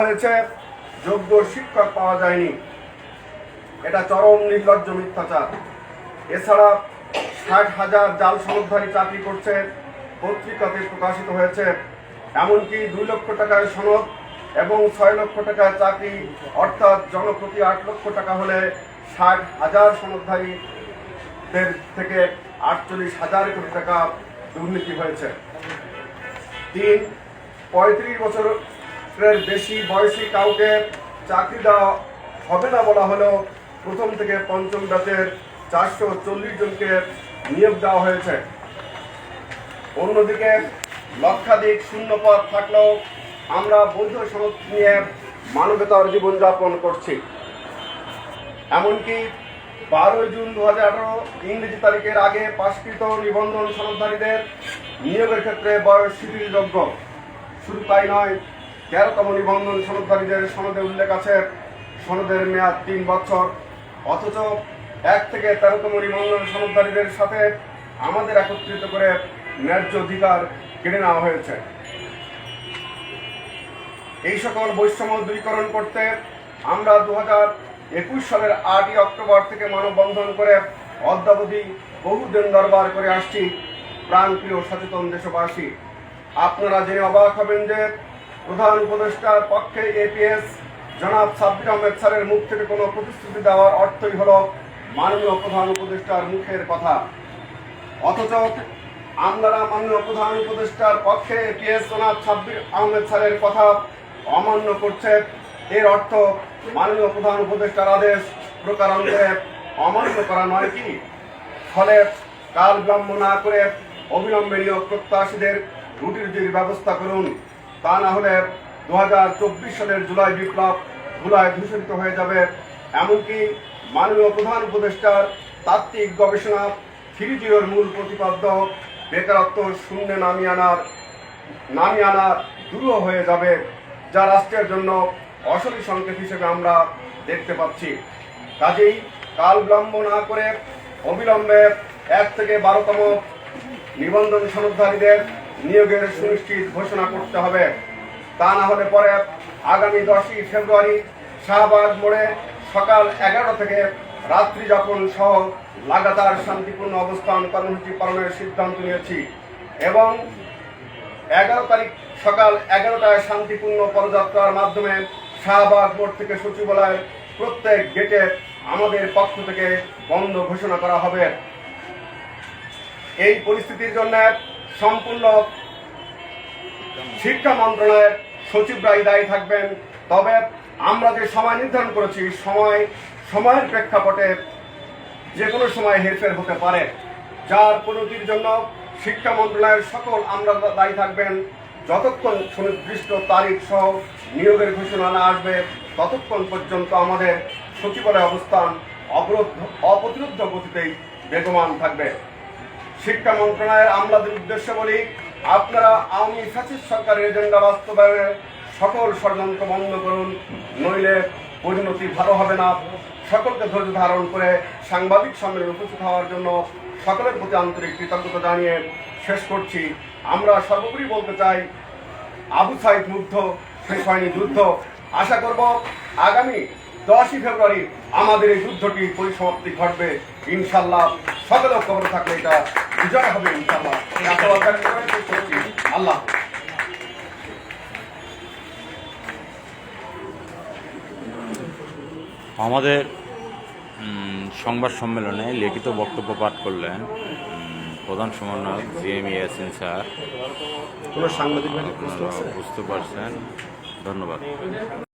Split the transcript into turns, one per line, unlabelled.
হয়েছে, যোগ্য শিক্ষক পাওয়া যায়নি। এটা চরম নির্লজ্জ মিথ্যাচার। এছাড়া ষাট হাজার জাল সনদধারী চাকরি করছে, পত্রিকাতে প্রকাশিত হয়েছে। এমনকি দুই লক্ষ টাকার সনদ এবং ছয় লক্ষ টাকার চাকরি, অর্থাৎ জনপ্রতি আট লক্ষ টাকা হলে ষাট হাজার সনদধারীদের থেকে আটচল্লিশ হাজার কোটি টাকা দুর্নীতি হয়েছে। তিন, পঁয়ত্রিশ বছরের বেশি বয়সী কাউকে চাকরি দেওয়া হবে না বলা হলেও প্রথম থেকে পঞ্চম ব্যাচের চারশো চল্লিশ জনকে নিয়োগ দেওয়া হয়েছে। অন্যদিকে লক্ষাধিক শূন্য পদ থাকলেও আমরা বৈধ সনদ নিয়ে মানবতার জীবনযাপন করছি। এমনকি বারোই জুন দু হাজার আঠারো ইংরেজি তারিখের আগে পাশকৃত নিবন্ধন সনদধারীদের নিয়োগের ক্ষেত্রে বয়স শিথিলযোগ্য। শুধু তাই নয় তেরোতম নিবন্ধন সনদধারীদের সনদে উল্লেখ আছে, সনদের মেয়াদ তিন বছর। অথচ এক থেকে তেরোতম নিবন্ধন সনদধারীদের সাথে আমাদের একত্রিত করে ন্যায্য অধিকার কেড়ে নেওয়া হয়েছে। এই সকল বৈষম্য দূরীকরণ করতে আমরা দু হাজার একুশ সালের আটই অক্টোবর থেকে মানববন্ধন করে অদ্যাবধি বহুদিন দরবার করে আসছি প্রাণপ্রিয় সচেতন দেশবাসী। আপনারা জেনে অবাক হবেন যে প্রধান উপদেষ্টার পক্ষে এপিএস জনাব সাব্বির আহমেদ স্যারের মুখ থেকে কোনো প্রতিশ্রুতি দেওয়ার অর্থই হল মাননীয় প্রধান উপদেষ্টার মুখের কথা। অথচ আমরা মাননীয় প্রধান উপদেষ্টার পক্ষে এপিএস জনাব সাব্বির আহমেদ স্যারের কথা অমান্য করছে। এর অর্থ মাননীয় প্রধান উপদেষ্টার আদেশ প্রকারান্তরে অমান্য করা নয় কি? ফলে কাল বিলম্ব না করে অবিলম্বে নিয়োগ প্রত্যাশীদের রুটি রুটির ব্যবস্থা করুন। তা না হলে দু হাজার চব্বিশ সালের জুলাই বিপ্লব ধুলায় দূষিত হয়ে যাবে। এমনকি মাননীয় প্রধান উপদেষ্টার তাত্ত্বিক গবেষণা থ্রি জিরোর মূল প্রতিপাদ্য, বেকারত্ব শূন্যে নামিয়ে আনার নামিয়ে আনা দূর হয়ে যাবে, যা রাষ্ট্রের জন্য অসলি সংকেত হিসেবে আমরা দেখতে পাচ্ছি। কাজেই কাল বিলম্ব না করে অবিলম্বে এক থেকে বারোতম নিবন্ধন সনদধারীদের নিয়োগের সুনিশ্চিত ঘোষণা করতে হবে। তা না হলে পরে আগামী দশই ফেব্রুয়ারি শাহবাগ মোড়ে সকাল এগারো থেকে রাত্রি যাপন সহ লাগাতার শান্তিপূর্ণ অবস্থান কর্মসূচি পালনের সিদ্ধান্ত নিয়েছি এবং এগারো তারিখ সকাল এগারোটায় শান্তিপূর্ণ পদযাত্রার মাধ্যমে শাহবাগ মোড় থেকে সচিবালয়ের প্রত্যেক গেটে আমাদের পক্ষ থেকে বন্ধ ঘোষণা করা হবে। এই পরিস্থিতির জন্য সম্পূর্ণ শিক্ষা মন্ত্রণালয়ের সচিবরাই দায়ী থাকবেন। তবে আমরা যে সময় নির্ধারণ করেছি, সময়, সময়ের প্রেক্ষাপটে যে কোনো সময় হেরফের হতে পারে। যার পরিণতির জন্য শিক্ষা মন্ত্রণালয়ের সকল আমরা দায়ী থাকবেন। যতক্ষণ সুনির্দিষ্ট তারিখ সহ নিয়োগের ঘোষণা না আসবে, ততক্ষণ পর্যন্ত আমাদের সচিবালয় অবস্থান অবরুদ্ধ অপ্রতিরুদ্ধ গতিতেই বেগমান থাকবে। শিক্ষা মন্ত্রণালয়ের আমলাদের উদ্দেশ্যে বলি, আপনারা আওয়ামী ফ্যাসিস্ট সরকারের এজেন্ডা বাস্তবায়নের সকল ষড়যন্ত্র বন্ধ করুন, নইলে পরিণতি ভালো হবে না। সকলকে ধৈর্য ধারণ করে সাংবাদিক সম্মেলনে উপস্থিত হওয়ার জন্য সকলের প্রতি আন্তরিক কৃতজ্ঞতা জানিয়ে শেষ করছি। আমরা সর্বোপরি বলতে চাই, আবু সাইদ মুগ্ধ, শেষ হয়নি যুদ্ধ। আশা করব আগামী দশই ফেব্রুয়ারি আমাদের এই যুদ্ধটি পরিসমাপ্তি ঘটবে। ইনশাল্লাহ সকলে খবর থাকলে এটা বিজয় হবে ইনশাল্লাহ। আল্লাহ
আমাদের সংবাদ সম্মেলনে লিখিত বক্তব্য পাঠ করলেন প্রধান সমন্বয়ক জি এম ইয়াসিন স্যার।
কোনো সাংবাদিক
বুঝতে পারছেন। ধন্যবাদ।